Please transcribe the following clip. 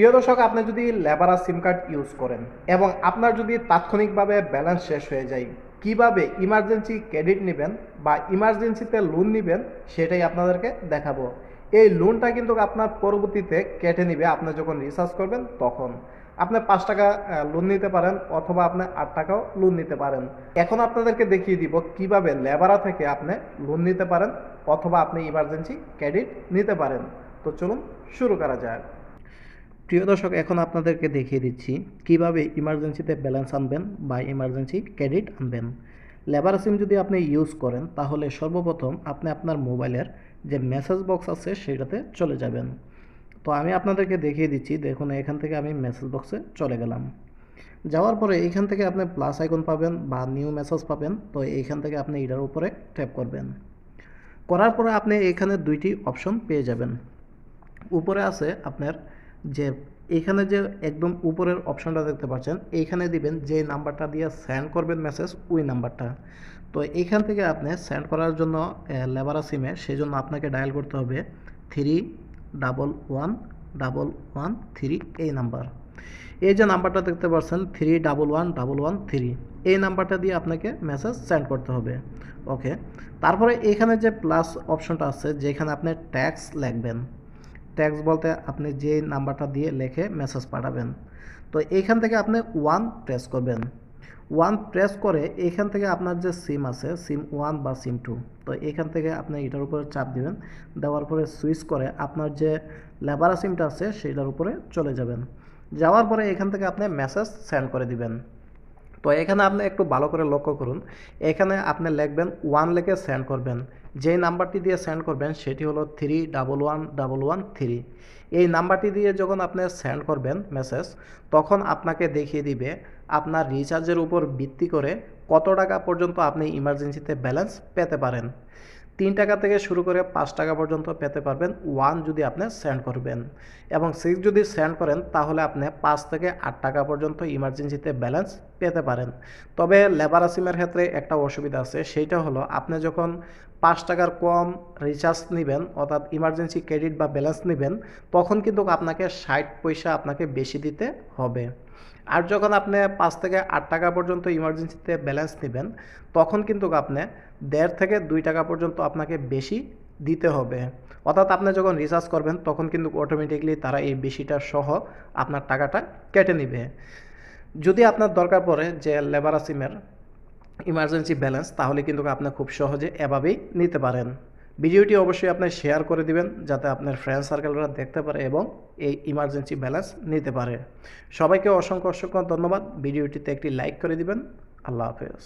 প্রিয় দর্শক, আপনি যদি লেবারা সিম কার্ড ইউজ করেন এবং আপনার যদি তাৎক্ষণিকভাবে ব্যালেন্স শেষ হয়ে যায়, কীভাবে ইমার্জেন্সি ক্রেডিট নেবেন বা ইমার্জেন্সিতে লোন নেবেন সেটাই আপনাদেরকে দেখাবো। এই লোনটা কিন্তু আপনার পরবর্তীতে কেটে নিবে, আপনি যখন রিচার্জ করবেন তখন। আপনি পাঁচ টাকা লোন নিতে পারেন অথবা আপনি আট টাকাও লোন নিতে পারেন। এখন আপনাদেরকে দেখিয়ে দিব কীভাবে লেবারা থেকে আপনি লোন নিতে পারেন অথবা আপনি ইমার্জেন্সি ক্রেডিট নিতে পারেন। তো চলুন শুরু করা যায় প্রিয় দর্শক, এখন আপনাদেরকে দেখিয়ে দিচ্ছি কীভাবে ইমার্জেন্সিতে ব্যালেন্স আনবেন বা ইমার্জেন্সি ক্রেডিট আনবেন। লেবার সিম যদি আপনি ইউজ করেন, তাহলে সর্বপ্রথম আপনি আপনার মোবাইলের যে মেসেজ বক্স আছে, সেটাতে চলে যাবেন। তো আমি আপনাদেরকে দেখিয়ে দিচ্ছি, দেখুন এখান থেকে আমি মেসেজ বক্সে চলে গেলাম। যাওয়ার পরে এইখান থেকে আপনি প্লাস আইকন পাবেন বা নিউ মেসেজ পাবেন, তো এইখান থেকে আপনি এটার উপরে ট্যাপ করবেন। করার পরে আপনি এখানে দুইটি অপশন পেয়ে যাবেন। উপরে আছে আপনার যে এখানে যে একদম উপরের অপশনটা দেখতে পাচ্ছেন, এইখানে দিবেন যে নাম্বারটা দিয়ে সেন্ড করবেন মেসেজ ওই নাম্বারটা তো এইখান থেকে আপনি সেন্ড করার জন্য লেবারা সিমে সেই জন্য আপনাকে ডায়াল করতে হবে three double one double one three এই নাম্বার এই যে নাম্বারটা দেখতে পাচ্ছেন three double one double one three এই নাম্বারটা দিয়ে আপনাকে মেসেজ সেন্ড করতে হবে। ওকে তারপরে এখানে যে প্লাস অপশনটা আছে, যেখানে আপনি ট্যাক্স লিখবেন। ট্যাক্স বলতে আপনি যে নাম্বারটা দিয়ে লেখে মেসেজ পাঠাবেন। তো এইখান থেকে আপনি ওয়ান প্রেস করবেন। ওয়ান প্রেস করে এইখান থেকে আপনার যে সিম আছে সিম ওয়ান বা সিম টু তো এইখান থেকে আপনি এটার উপরে চাপ দিবেন। দেওয়ার পরে সুইচ করে আপনার যে লেবারা সিমটা আছে সেটার উপরে চলে যাবেন। যাওয়ার পরে এখান থেকে আপনি মেসেজ সেন্ড করে দিবেন। তো এখানে আপনি একটু ভালো করে লক্ষ্য করুন। এখানে আপনি লিখবেন ওয়ান লেখে সেন্ড করবেন। যেই নাম্বারটি দিয়ে সেন্ড করবেন সেটি হলো three double one double one three এই নাম্বারটি দিয়ে যখন আপনি সেন্ড করবেন মেসেজ তখন আপনাকে দেখিয়ে দিবে আপনার রিচার্জের উপর ভিত্তি করে কত টাকা পর্যন্ত আপনি ইমার্জেন্সিতে ব্যালেন্স পেতে পারেন। তিন টাকা থেকে শুরু করে পাঁচ টাকা পর্যন্ত পেতে পারবেন ওয়ান যদি আপনি সেন্ড করবেন। এবং সিক্স যদি সেন্ড করেন, তাহলে আপনি পাঁচ থেকে আট টাকা পর্যন্ত ইমার্জেন্সিতে ব্যালেন্স পেতে পারেন। তবে লেবার সিমের ক্ষেত্রে একটা অসুবিধা আছে, সেইটা হলো আপনি যখন পাঁচ টাকার কম রিচার্জ নেবেন, অর্থাৎ ইমার্জেন্সি ক্রেডিট বা ব্যালেন্স নেবেন, তখন কিন্তু আপনাকে ষাট পয়সা আপনাকে বেশি দিতে হবে। আর যখন আপনি পাঁচ থেকে আট টাকা পর্যন্ত ইমার্জেন্সিতে ব্যালেন্স নেবেন, তখন কিন্তু আপনি দেড় থেকে দুই টাকা পর্যন্ত আপনাকে বেশি দিতে হবে। অর্থাৎ আপনি যখন রিচার্জ করবেন, তখন কিন্তু অটোমেটিকলি তারা এই বেশিটা সহ আপনার টাকাটা কেটে নেবে। যদি আপনার দরকার পড়ে যে লেবারা সিমের ইমার্জেন্সি ব্যালেন্স তাহলে কিন্তু আপনি খুব সহজে এভাবেই নিতে পারেন। ভিডিওটি অবশ্যই আপনি শেয়ার করে দিবেন, যাতে আপনার ফ্রেন্ড সার্কেলরা দেখতে পারে এবং এই ইমার্জেন্সি ব্যালেন্স নিতে পারে। সবাইকে অসংখ্য অসংখ্য ধন্যবাদ। ভিডিওটিতে একটি লাইক করে দিবেন। আল্লাহ হাফেজ।